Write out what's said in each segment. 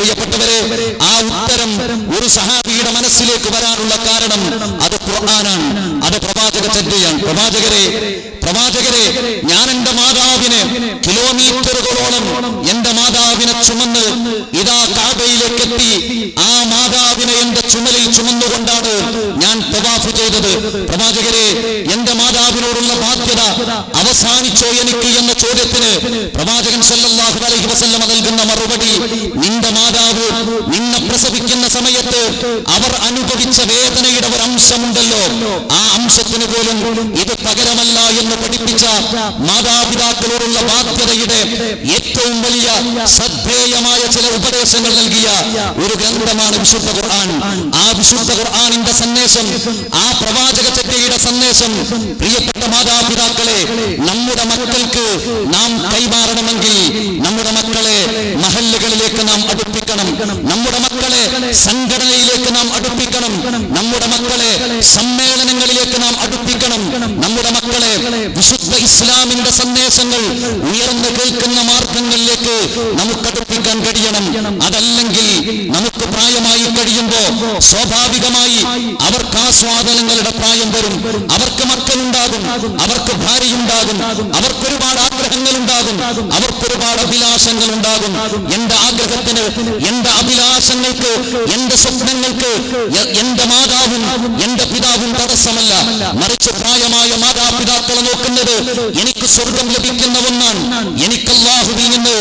പ്രിയപ്പെട്ടവരെ ആ ഉത്തരം ഒരു സഹാബിയുടെ മനസ്സിലേക്ക് വരാനുള്ള കാരണം അത് ഖുർആനാണ്. അത് പ്രവാചക ചര്യയാണ് പ്രവാചകരെ പ്രവാചകരെ ഞാൻ എന്റെ മാതാവിനെ കിലോമീറ്ററുകളോളം എന്റെ മാതാവിനെ ചുമന്ന് ഇതാ കാബയിലേക്ക് എത്തി. ആ മാതാവിനെ എന്റെ ചുമലിൽ ചുമന്നുകൊണ്ടാണ് ഞാൻ പ്രവാഫ് ചെയ്തത്. പ്രവാചകരെ എന്റെ മാതാവിനോടുള്ള അവസാനിച്ചോ എനിക്ക് എന്ന ചോദ്യത്തിന് പ്രവാചകൻ സല്ലല്ലാഹു അലൈഹി നൽകുന്ന മറുപടി നിന്റെ മാതാവ് നിന്നെ പ്രസവിക്കുന്ന സമയത്ത് അവർ അനുഭവിച്ച വേദനയുടെ ഒരു അംശമുണ്ടല്ലോ. ആ അംശത്തിന് പോലും ഇത് പകരമല്ല എന്ന് പഠിപ്പിച്ച മാതാപിതാക്കളോടുള്ള ബാധ്യതയുടെ ഏറ്റവും വലിയ ശ്രദ്ധേയമായ ചില ഉപദേശങ്ങൾ നൽകിയ ഒരു ഗ്രന്ഥമാണ് വിശുദ്ധ ഖുർആൻ. ആ വിശുദ്ധ ഖുർആനിന്റെ സന്ദേശം ആ പ്രവാചക ചര്യയുടെ സന്ദേശം. പ്രിയപ്പെട്ട മാതാപിതാക്കളെ നമ്മുടെ മക്കൾക്ക് നാം കൈമാറണമെങ്കിൽ നമ്മുടെ മക്കളെ മഹല്ലുകളിലേക്ക് നാം അടുപ്പിക്കണം. നമ്മുടെ മക്കളെ സംഘടനയിലേക്ക് നാം അടുപ്പിക്കണം. നമ്മുടെ മക്കളെ സമ്മേളനങ്ങളിലേക്ക് നാം അടുപ്പിക്കണം. നമ്മുടെ മക്കളെ വിശുദ്ധ ഇസ്ലാമിന്റെ സന്ദേശങ്ങൾ ഉയർന്നു കേൾക്കുന്ന മാർഗങ്ങളിലേക്ക് നമുക്ക് അടുപ്പിക്കാൻ കഴിയണം അതല്ലെങ്കിൽ നമുക്ക് പ്രായമായി കഴിയുമ്പോ സ്വാഭാവികമായി അവർക്ക് ആസ്വാദനങ്ങളുടെ പ്രായം വരും. അവർക്ക് മക്കളുണ്ടാകും. അവർക്ക് ഭാര്യയുണ്ടാകും. അവർക്ക് ഒരുപാട് ആഗ്രഹങ്ങൾ ഉണ്ടാകും അവർക്ക് ഒരുപാട് അഭിലാഷങ്ങൾ ഉണ്ടാകും എന്റെ ആഗ്രഹത്തിന് എന്റെ അഭിലാഷങ്ങൾക്ക് എന്റെ സ്വപ്നങ്ങൾക്ക് എന്റെ മാതാവും എന്റെ പിതാവും തടസ്സമല്ല. മറിച്ച് പ്രായമായ മാതാപിതാക്കളെ നോക്കുന്നത് എനിക്ക് സ്വർഗം ലഭിക്കുന്ന ഒന്നാണ്. എനിക്ക് അള്ളാഹുവിൽ നിന്ന്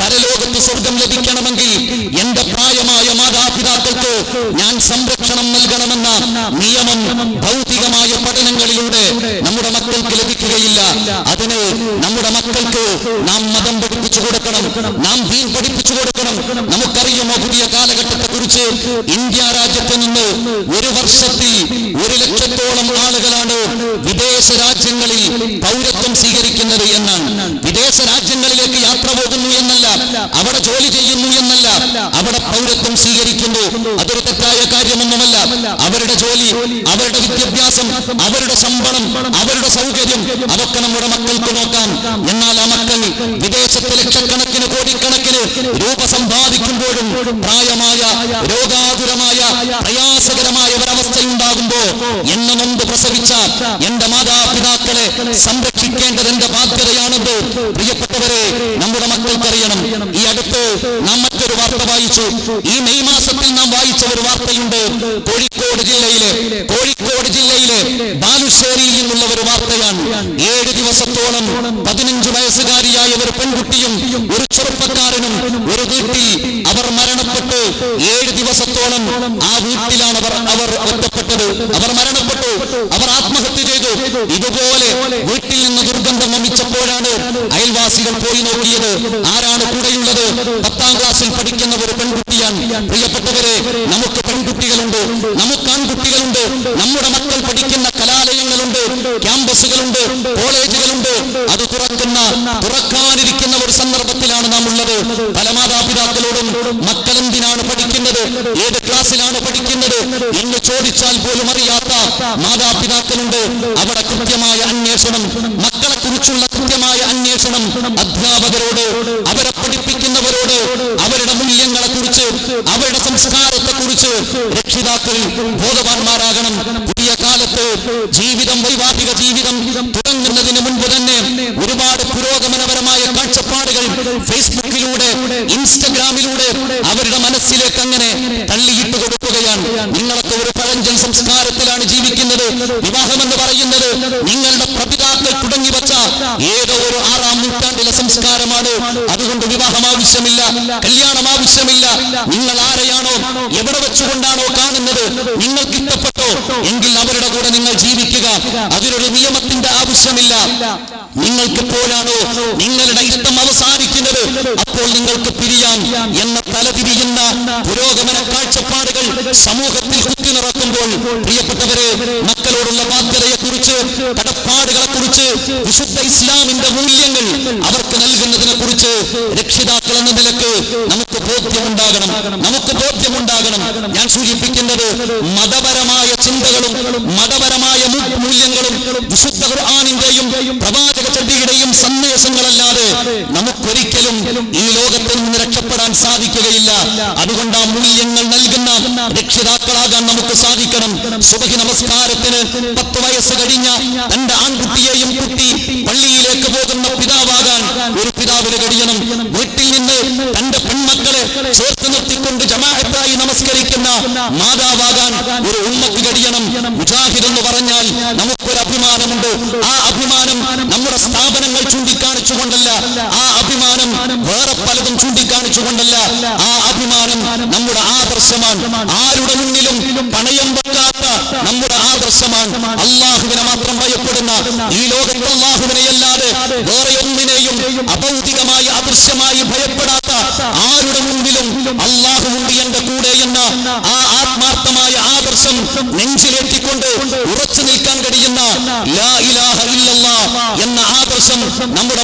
പരലോകത്ത് സ്വർഗം ലഭിക്കണമെങ്കിൽ എന്റെ പ്രായമായ മാതാപിതാക്കൾക്ക് ഞാൻ സംരക്ഷണം നൽകണമെന്ന നിയമം ഭൗതികമായ പഠനങ്ങളിലൂടെ നമ്മുടെ മക്കൾക്ക് ലഭിക്കുകയില്ല. അതിന് നമ്മുടെ മക്കൾക്ക് നാം മതം പഠിപ്പിച്ചു കൊടുക്കണം. നാം ദീൻ പഠിപ്പിച്ചു കൊടുക്കണം നമുക്കറിയുമോ പുതിയ കാലഘട്ടത്തെ കുറിച്ച് ഇന്ത്യ രാജ്യത്ത് നിന്ന് ഒരു വർഷത്തിൽ ഒരു ലക്ഷത്തോളം ആളുകളാണ് വിദേശ രാജ്യങ്ങളിൽ പൗരത്വം സ്വീകരിക്കുന്നത് എന്നാണ്. വിദേശ രാജ്യങ്ങളിലേക്ക് യാത്ര പോകുന്നു എന്നല്ല അവിടെ ജോലി ചെയ്യുന്നു എന്നല്ല അവിടെ പൗരത്വം സ്വീകരിക്കുന്നു. അതൊരു തെറ്റായ കാര്യമൊന്നുമല്ല. അവരുടെ ജോലി അവരുടെ വിദ്യാഭ്യാസം അവരുടെ ശമ്പളം അവരുടെ സൗകര്യം അതൊക്കെ നമ്മുടെ മക്കൾക്ക് നോക്കാം. വിദേശത്ത് ലക്ഷക്കണക്കിന് കോടിക്കണക്കിന് രൂപ സമ്പാദിക്കുമ്പോഴും പ്രായമായ രോഗാതുരമായ പ്രയാസകരമായ ഒരവസ്ഥയുണ്ടാകുമ്പോ എന്നെ മുമ്പ് പ്രസവിച്ച എന്റെ മാതാപിതാക്കളെ സംരക്ഷിക്കേണ്ടത് എന്റെ ബാധ്യതയാണെന്ന് പ്രിയപ്പെട്ടവരെ നമ്മുടെ മക്കൾക്കറിയണം ഈ അടുത്ത് നമുക്കൊരു വാർത്ത വായിച്ചു. ഈ മെയ് മാസത്തിൽ നാം വായിച്ച ഒരു വാർത്തയുണ്ട്. കോഴിക്കോട് ഒരു പെൺകുട്ടിയും ഒരു ചെറുപ്പക്കാരനും ഒരു വീട്ടിൽ അവർ മരണപ്പെട്ടു. ഏഴ് ദിവസത്തോളം ആ വീട്ടിലാണ് അവർ അവർ ഒറ്റപ്പെട്ടത്. അവർ മരണപ്പെട്ടു. അവർ ആത്മഹത്യ ചെയ്തു. ഇതുപോലെ വീട്ടിൽ നിന്ന് ദുർഗന്ധം വമിച്ചപ്പോഴാണ് അയൽവാസികൾ പോയി നോക്കിയത്. ക്ലാസ്സിലാണ് പഠിക്കുന്നത്. എന്ന് ചോദിച്ചാൽ പോലും അറിയാത്ത മാതാപിതാക്കളുണ്ട്. അവിടെ കൃത്യമായ അന്വേഷണം മക്കളെ കുറിച്ചുള്ള കൃത്യമായ അന്വേഷണം അധ്യാപകരോട് അവരെ പഠിപ്പിക്കുന്നവരോട് അവരുടെ മൂല്യങ്ങളെ കുറിച്ച് അവരുടെ സംസ്കാരത്തെ കുറിച്ച് രക്ഷിതാക്കൾ ബോധവാന്മാരാകണം. പുതിയ കാലത്ത് ജീവിതം വൈവാഹിക ജീവിതം തുടങ്ങുന്നതിന് മുൻപ് തന്നെ ഒരുപാട് പുരോഗമനപരമായ കാഴ്ചപ്പാടുകൾ ഫേസ്ബുക്കിലൂടെ ഇൻസ്റ്റഗ്രാമിലൂടെ അവരുടെ മനസ്സിലേക്ക് അങ്ങനെ സംസ്കാരമാണ്? അതുകൊണ്ട് വിവാഹം ആവശ്യമില്ല കല്യാണം ആവശ്യമില്ല. നിങ്ങൾ ആരെയാണോ? എവിടെ വെച്ചുകൊണ്ടാണോ കാണുന്നത്? നിങ്ങൾക്ക് ഇഷ്ടപ്പെട്ടോ? എങ്കിൽ അവരുടെ കൂടെ നിങ്ങൾ ജീവിക്കുക. അതിനൊരു നിയമത്തിന്റെ ആവശ്യമില്ല. നിങ്ങൾക്ക് എപ്പോഴാണോ നിങ്ങളുടെ ഇഷ്ടം അവസാനിക്കുന്നത്? അപ്പോൾ നിങ്ങൾക്ക് പിരിയാം. എന്ന തലതിരിയുന്ന പുരോഗമന കാഴ്ചപ്പാടുകൾ കുത്തി നിറക്കുമ്പോൾ പ്രിയപ്പെട്ടവരെ മക്കളോടുള്ള ബാധ്യതയെ കുറിച്ച് കടപ്പാടുകളെ കുറിച്ച് വിശുദ്ധ ഇസ്ലാമിന്റെ മൂല്യങ്ങൾ അവർക്ക് നൽകുന്നതിനെ കുറിച്ച് രക്ഷിതാക്കൾ എന്ന നിലയ്ക്ക് നമുക്ക് ബോധ്യമുണ്ടാകണം. നമുക്ക് ബോധ്യമുണ്ടാകണം. ഞാൻ സൂചിപ്പിക്കുന്നത് മതപരമായ ചിന്തകളും രക്ഷിതാക്കളാകാൻ നമുക്ക് സാധിക്കണം. സുബഹി നമസ്കാരത്തിന് പത്ത് വയസ്സ് കഴിഞ്ഞ തന്റെ ആൺകുട്ടിയെയും കുട്ടി പള്ളിയിലേക്ക് പോകുന്ന പിതാവാകാൻ ഒരു പിതാവിന് കഴിയണം. വീട്ടിൽ നിന്ന് തന്റെ പെൺമക്കളെ ചേർത്ത് ഉണ്ട് എന്റെ കൂടെ എന്ന ആ ആത്മാർത്ഥമായ ആദർശം നെഞ്ചിലേറ്റിക്കൊണ്ട് ഉറച്ചു നിൽക്കാൻ കഴിയുന്ന ലാ ഇലാഹ ഇല്ലല്ലാ എന്ന ആദർശം നമ്മുടെ